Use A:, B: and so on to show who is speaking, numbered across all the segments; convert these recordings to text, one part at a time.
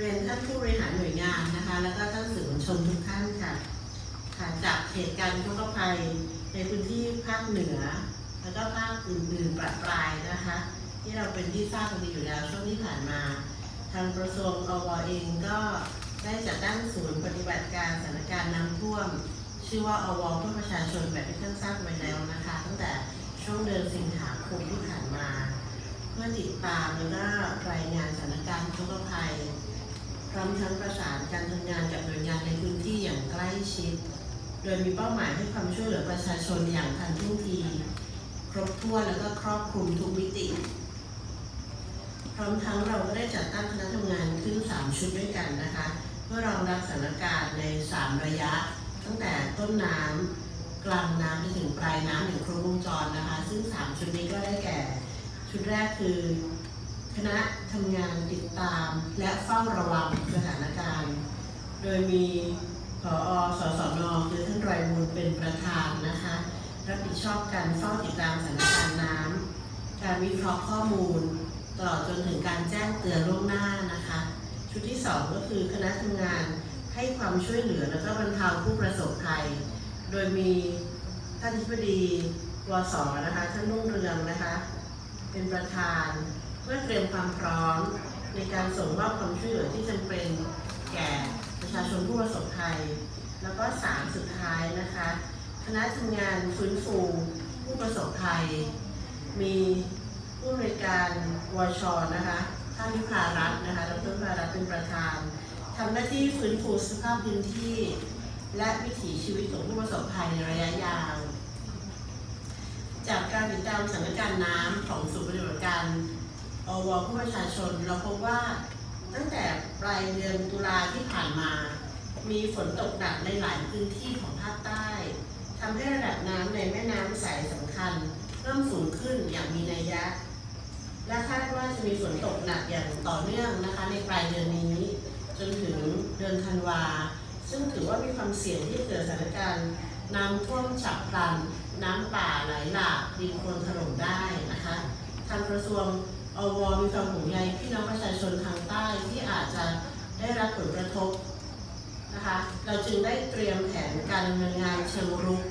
A: เรียนท่านผู้บริหารหน่วยงานนะคะ แล้วก็ท่านสื่อมวลชนทุกท่านค่ะค่ะจากเหตุการณ์ทุกภัยในพื้นที่ภาคเหนือ แล้วก็ภาคอื่นๆปราปรายนะคะ ที่เราเป็นที่ทราบกันดีอยู่แล้วช่วงที่ผ่านมา ทางกระทรวงอวเองก็ได้จัดตั้งศูนย์ปฏิบัติการสถานการณ์น้ำท่วม ชื่อว่าอวเพื่อประชาชนแบบที่ท่านทราบไว้แล้วนะคะ ตั้งแต่ช่วงเดือนสิงหาคมที่ผ่านมา เพื่อติดตามแล้วก็รายงานสถานการณ์ทุกภัย ร้อมทั้งประสานการทำงานกับหน่วยงานในพื้นที่อย่างใกล้ชิด โดยมีเป้าหมายให้ความช่วยเหลือประชาชนอย่างทันท่วงที ครบถ้วนแล้วก็ครอบคลุมทุกมิติ พร้อมทั้งเราก็ได้จัดตั้งคณะทำงานขึ้น 3 ชุดด้วยกันนะคะ เพื่อรองรับสถานการณ์ใน 3 ระยะ ตั้งแต่ต้นน้ำกลางน้ำไปถึงปลายน้ำอย่างครบวงจรนะคะ ซึ่ง 3 ชุดนี้ก็ได้แก่ ชุดแรกคือ คณะทำงานติดตามและเฝ้าระวังสถานการณ์ โดยมีผอสสนคือท่านไรมูลเป็นประธานนะคะ รับผิดชอบการเฝ้าติดตามสถานการณ์น้ำการวิเคราะห์ข้อมูลตลอดจนถึงการแจ้งเตือนล่วงหน้านะคะ ชุดที่ 2 ก็คือคณะทำงานให้ความช่วยเหลือและก็บรรเทาผู้ประสบภัย โดยมีท่านทิบดีวสนะคะท่านรุ่งเรืองนะคะ เป็นประธาน พื่อเตรียมความพร้อมในการส่งมอบความช่วยเหลือที่จำเป็นแก่ประชาชนผู้ประสบภัย แล้วก็สามสุดท้ายนะคะคณะทำงานฟื้นฟูผู้ประสบภัย มีผู้บริการวชนะคะท่านวิภารัตน์นะคะดรวิภารัตน์เป็นประธานทำหน้าที่ฟื้นฟูสภาพพื้นที่ และวิถีชีวิตของผู้ประสบภัยในระยะยาว จากการติดตามสถานการณ์น้ำของศูนย์ปฏิบัติการ อวผู้ประชาชน เราพบว่าตั้งแต่ปลายเดือนตุลาที่ผ่านมา มีฝนตกหนักในหลายพื้นที่ของภาคใต้ทำให้ระดับน้ำในแม่น้ำสายสำคัญ เริ่มสูงขึ้นอย่างมีนัยยะ และคาดว่าจะมีฝนตกหนักอย่างต่อเนื่องนะคะ ในปลายเดือนนี้ จนถึงเดือนธันวา ซึ่งถือว่ามีความเสี่ยงที่จะเกิดสถานการณ์น้ำท่วมฉับพลัน น้ำป่าไหลหลากดินโคลนถล่มได้นะคะ ทางกระทรวง อวมีความห่วงใยพี่น้องประชาชนทางใต้ที่อาจจะได้รับผลกระทบนะคะ เราจึงได้เตรียมแผนการดำเนินงานเชิงรุก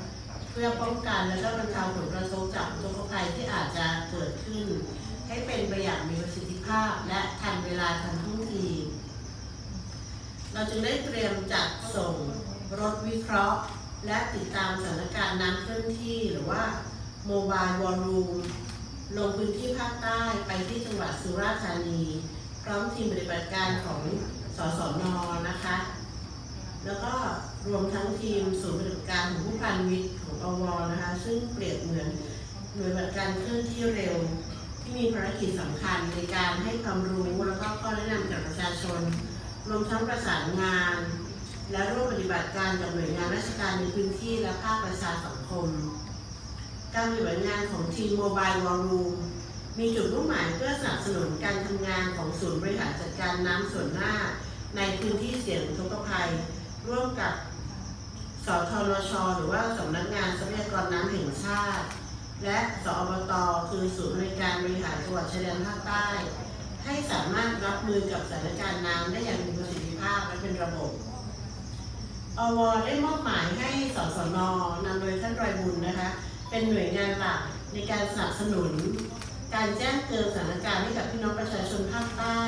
A: เพื่อป้องกันและก็บรรเทาผลกระทบจากอุทกภัยที่อาจจะเกิดขึ้น ให้เป็นไปอย่างมีประสิทธิภาพ และทันเวลาทันท่วงที เราจึงได้เตรียมจัดส่งรถวิเคราะห์ และติดตามสถานการณ์น้ำเคลื่อนที่หรือว่าโมบายวอ ลงพื้นที่ภาคใต้ไปที่จังหวัดสุราษฎร์ธานี พร้อมทีมปฏิบัติการของสสนนะคะ แล้วก็รวมทั้งทีมศูนย์ปฏิบัติการของผู้พันวิทย์ของอวนะคะ ซึ่งเปรียบเหมือนหน่วยปฏิบัติการเคลื่อนที่เร็ว ที่มีภารกิจสำคัญในการให้ความรู้แล้วก็ข้อแนะนำจากประชาชน รวมทั้งประสานงาน และร่วมปฏิบัติการกับหน่วยงานราชการในพื้นที่และภาคประชาสังคม การปฏิบัติงานของทีมโมบายวอลลุ่มมีจุดมุ่งหมายเพื่อสนับสนุนการทำงานของศูนย์บริหารจัดการน้ำส่วนหน้า ในพื้นที่เสี่ยงอุกภัย ร่วมกับสทรช หรือว่าสำนักงานทรัพยากรน้ำแห่งชาติ และสอบต คือศูนย์บริการบริหารจังหวัดชายแดนภาคใต้ ให้สามารถรับมือกับสถานการณ์น้ำได้อย่างมีประสิทธิภาพและเป็นระบบอวได้มอบหมายให้สสนนำโดยท่านรอยบุญนะคะ เป็นหน่วยงานหลักในการสนับสนุน การแจ้งเตือนสถานการณ์ให้กับพี่น้องประชาชนภาคใต้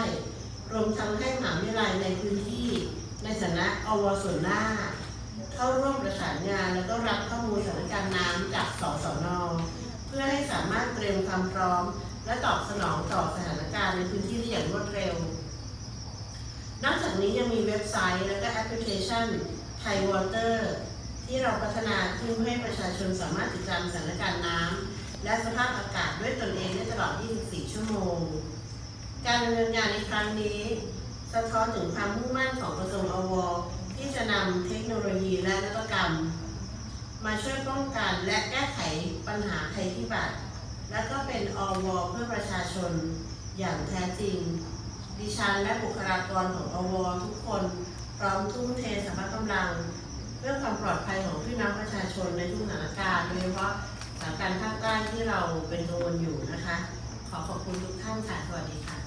A: รวมทั้งให้มหาวิทยาลัยในพื้นที่ ในฐานะอวส่วนหน้า เข้าร่วมประสานงานแล้วก็รับข้อมูลสถานการณ์น้ำจากสสน เพื่อให้สามารถเตรียมความพร้อม และตอบสนองต่อสถานการณ์ในพื้นที่ได้อย่างรวดเร็ว นอกจากนี้ยังมีเว็บไซต์และก็แอปพลิเคชันไทยวอเตอร์ ที่เราพัฒนาขึ้นเพื่อให้ประชาชนสามารถติดตามสถานการณ์น้ำและสภาพอากาศด้วยตนเองได้ตลอด 24 ชั่วโมง การดำเนินงานในครั้งนี้ สะท้อนถึงความมุ่งมั่นของกระทรวงอวที่จะนำเทคโนโลยีและนวัตกรรม มาช่วยป้องกันและแก้ไขปัญหาภัยพิบัติ และก็เป็นอวเพื่อประชาชนอย่างแท้จริง ดิฉันและบุคลากรของอวทุกคนพร้อมทุ่มเทสรรพกำลัง เรื่องความปลอดภัยของพี่น้องประชาชนในทุกสถานการณ์โดยเฉพาะสถานการณ์ภาคใต้ที่เราเป็นโดนอยู่นะคะ ขอขอบคุณทุกท่านค่ะสวัสดีค่ะ